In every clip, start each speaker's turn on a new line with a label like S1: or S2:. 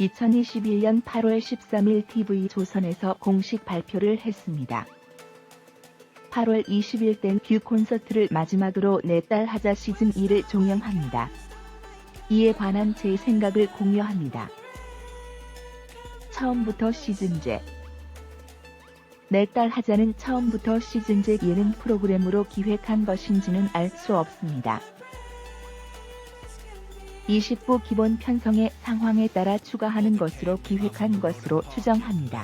S1: 2021년 8월 13일 TV조선에서 공식 발표를 했습니다. 8월 20일 땐뷰 콘서트를 마지막으로 내 딸 하자 시즌 2를 종영합니다. 이에 관한 제 생각을 공유합니다. 처음부터 시즌제 내 딸 하자는 처음부터 시즌제 예능 프로그램으로 기획한 것인지는 알 수 없습니다. 20부 기본 편성의 상황에 따라 추가하는 것으로 기획한 것으로 추정합니다.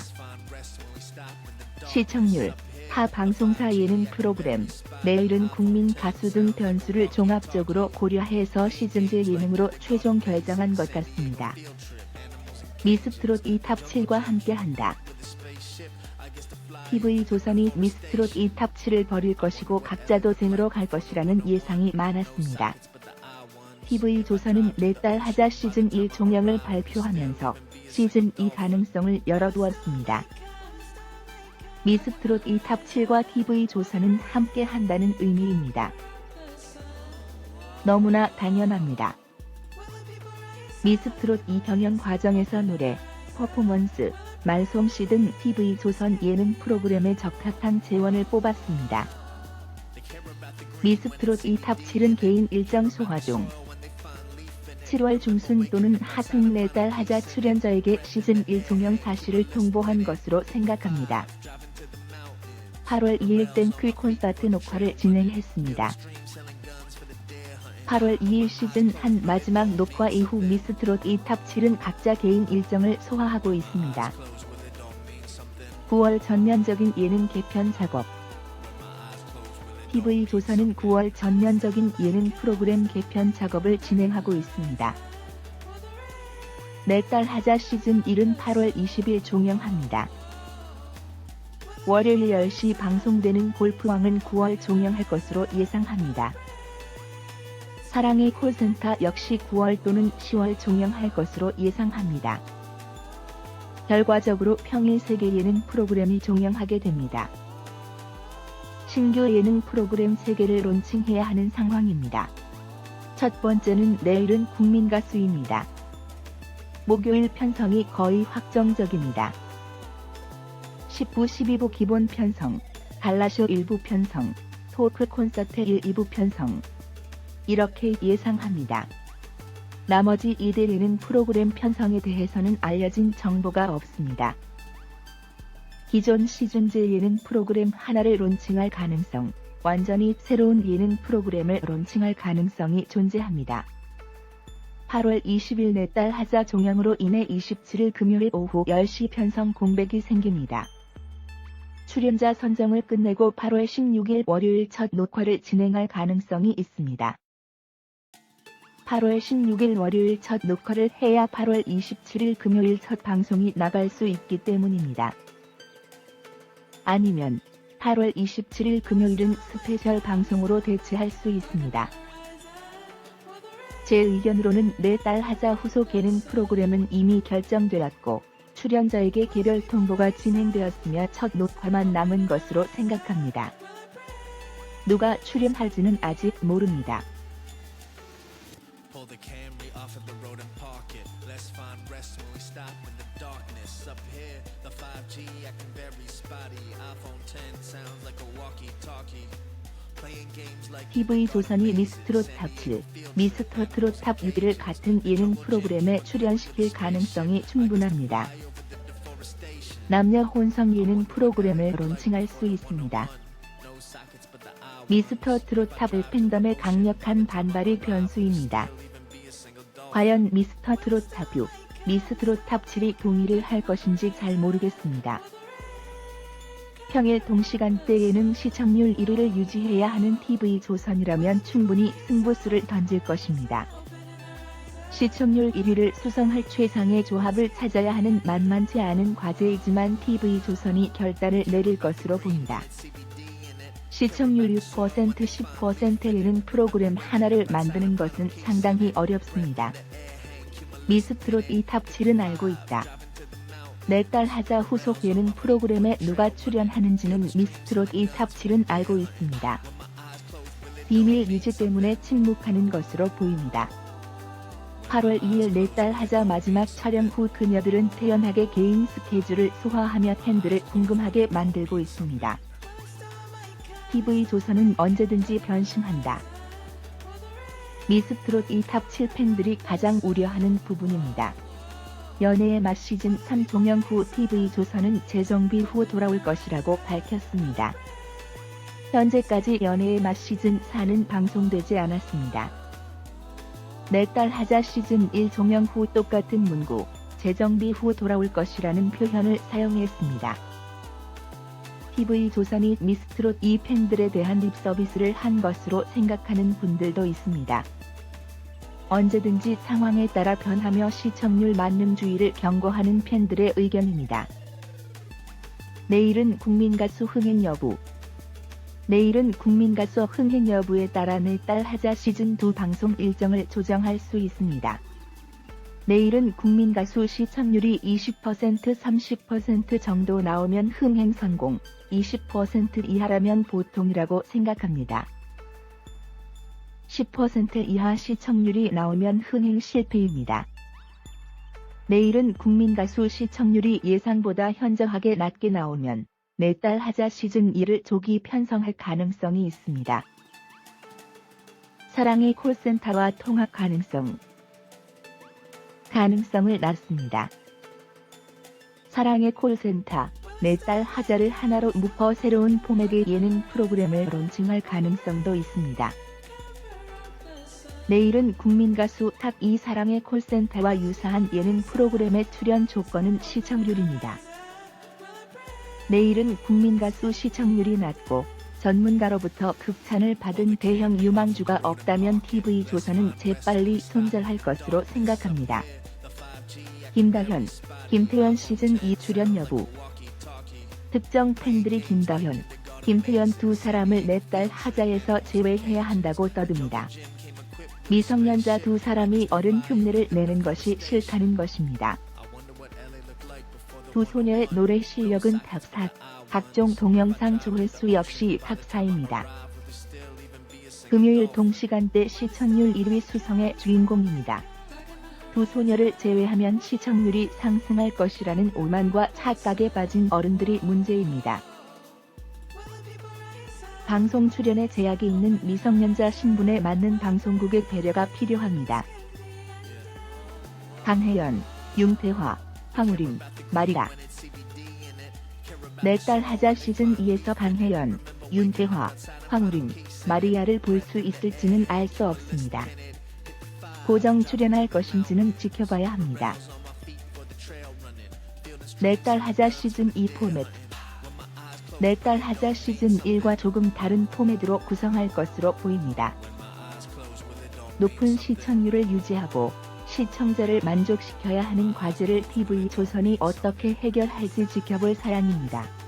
S1: 시청률, 타 방송사 예능 프로그램, 내일은 국민 가수 등 변수를 종합적으로 고려해서 시즌제 예능으로 최종 결정한 것 같습니다. 미스트롯 2탑 7과 함께한다. TV조선이 미스트롯 2탑 7을 벌일 것이고 각자 도생으로 갈 것이라는 예상이 많았습니다. TV조선은 내딸 하자 시즌 1 종영을 발표하면서 시즌 2 가능성을 열어두었습니다. 미스트롯 2탑 7과 TV조선은 함께 한다는 의미입니다. 너무나 당연합니다. 미스트롯 2 경영 과정에서 노래, 퍼포먼스, 말솜씨 등 TV조선 예능 프로그램에 적합한 재원을 뽑았습니다. 미스트롯 2탑 7은 개인 일정 소화 중 7월 중순 또는 하순 내달 하자 출연자에게 시즌 1 종영 사실을 통보한 것으로 생각합니다. 8월 2일 땡크 콘서트 녹화를 진행했습니다. 8월 2일 시즌 한 마지막 녹화 이후 미스트롯 2탑 7은 각자 개인 일정을 소화하고 있습니다. 9월 전면적인 예능 개편 작업 TV조선은 9월 전면적인 예능 프로그램 개편 작업을 진행하고 있습니다. 내 딸 하자 시즌 1은 8월 20일 종영합니다. 월요일 10시 방송되는 골프왕은 9월 종영할 것으로 예상합니다. 사랑의 콜센터 역시 9월 또는 10월 종영할 것으로 예상합니다. 결과적으로 평일 세계 예능 프로그램이 종영하게 됩니다. 신규 예능 프로그램 3개를 론칭해야 하는 상황입니다. 첫 번째는 내일은 국민 가수입니다. 목요일 편성이 거의 확정적입니다. 10부 12부 기본 편성, 갈라쇼 1부 편성, 토크 콘서트 1, 2부 편성. 이렇게 예상합니다. 나머지 예능 프로그램 편성에 대해서는 알려진 정보가 없습니다. 기존 시즌제 예능 프로그램 하나를 론칭할 가능성, 완전히 새로운 예능 프로그램을 론칭할 가능성이 존재합니다. 8월 20일 내딸 하자 종영으로 인해 27일 금요일 오후 10시 편성 공백이 생깁니다. 출연자 선정을 끝내고 8월 16일 월요일 첫 녹화를 진행할 가능성이 있습니다. 8월 16일 월요일 첫 녹화를 해야 8월 27일 금요일 첫 방송이 나갈 수 있기 때문입니다. 아니면 8월 27일 금요일은 스페셜 방송으로 대체할 수 있습니다. 제 의견으로는 내 딸 하자 후속 예능 프로그램은 이미 결정되었고 출연자에게 개별 통보가 진행되었으며 첫 녹화만 남은 것으로 생각합니다. 누가 출연할지는 아직 모릅니다.
S2: Pull the Camry off of the road and park it. Let's find rest when we stop in the darkness. Up here, the 5G acting very spotty. iPhone 10 sounds like a walkie-talkie. Like
S1: TV조선이 미스트롯 탑 7, 미스터 트롯 탑 6를 같은 예능 프로그램에 출연시킬 가능성이 충분합니다. 남녀 혼성 예능 프로그램을 론칭할 수 있습니다. 미스터 트롯 탑을 팬덤의 강력한 반발이 변수입니다. 과연 미스터 트롯 탑 6, 미스트롯 탑 7이 동의를 할 것인지 잘 모르겠습니다. 평일 동시간대에는 시청률 1위를 유지해야 하는 TV조선이라면 충분히 승부수를 던질 것입니다. 시청률 1위를 수성할 최상의 조합을 찾아야 하는 만만치 않은 과제이지만 TV조선이 결단을 내릴 것으로 봅니다. 시청률 6% 10%에 이른 프로그램 하나를 만드는 것은 상당히 어렵습니다. 미스트롯 2탑 7은 알고 있다. 내 딸 하자 후속 예능 프로그램에 누가 출연하는지는 미스트롯 2탑 7은 알고 있습니다. 비밀 유지 때문에 침묵하는 것으로 보입니다. 8월 2일 내 딸 하자 마지막 촬영 후 그녀들은 태연하게 개인 스케줄을 소화하며 팬들을 궁금하게 만들고 있습니다. TV조선은 언제든지 변신한다. 미스트롯 2탑 7 팬들이 가장 우려하는 부분입니다. 연애의 맛 시즌 3 종영 후 TV조선은 재정비 후 돌아올 것이라고 밝혔습니다. 현재까지 연애의 맛 시즌 4는 방송되지 않았습니다. 내딸 하자 시즌 1 종영 후 똑같은 문구, 재정비 후 돌아올 것이라는 표현을 사용했습니다. TV조선이 미스트롯 2 팬들에 대한 립 서비스를 한 것으로 생각하는 분들도 있습니다. 언제든지 상황에 따라 변하며 시청률 만능주의를 경고하는 팬들의 의견입니다. 내일은 국민가수 흥행 여부. 내일은 국민가수 흥행 여부에 따라 내딸 하자 시즌2 방송 일정을 조정할 수 있습니다. 내일은 국민가수 시청률이 20% 30% 정도 나오면 흥행 성공, 20% 이하라면 보통이라고 생각합니다. 10% 이하 시청률이 나오면 흥행 실패입니다. 내일은 국민가수 시청률이 예상보다 현저하게 낮게 나오면 내딸 하자 시즌 2를 조기 편성할 가능성이 있습니다. 사랑의 콜센터와 통합 가능성 가능성을 낳습니다. 사랑의 콜센터 내 딸 하자를 하나로 묶어 새로운 포맷의 예능 프로그램을 론칭할 가능성도 있습니다. 내일은 국민가수 탑2 사랑의 콜센터와 유사한 예능 프로그램의 출연 조건은 시청률입니다. 내일은 국민가수 시청률이 낮고 전문가로부터 극찬을 받은 대형 유망주가 없다면 TV조선은 재빨리 손절할 것으로 생각합니다. 김다현, 김태현 시즌 2 출연 여부 특정 팬들이 김다현, 김태현 두 사람을 내 딸 하자에서 제외해야 한다고 떠듭니다. 미성년자 두 사람이 어른 흉내를 내는 것이 싫다는 것입니다. 두 소녀의 노래 실력은 탑4, 각종 동영상 조회수 역시 탑4입니다. 금요일 동시간대 시청률 1위 수성의 주인공입니다. 두 소녀를 제외하면 시청률이 상승할 것이라는 오만과 착각에 빠진 어른들이 문제입니다. 방송 출연에 제약이 있는 미성년자 신분에 맞는 방송국의 배려가 필요합니다. 강혜연, 윤태화, 황우림, 마리아 내딸 하자 시즌 2에서 강혜연, 윤태화, 황우림, 마리아를 볼 수 있을지는 알 수 없습니다. 고정 출연할 것인지는 지켜봐야 합니다. 내딸 하자 시즌 2 포맷 내딸 하자 시즌 1과 조금 다른 포맷으로 구성할 것으로 보입니다. 높은 시청률을 유지하고 시청자를 만족시켜야 하는 과제를 TV조선이 어떻게 해결할지 지켜볼 사양입니다.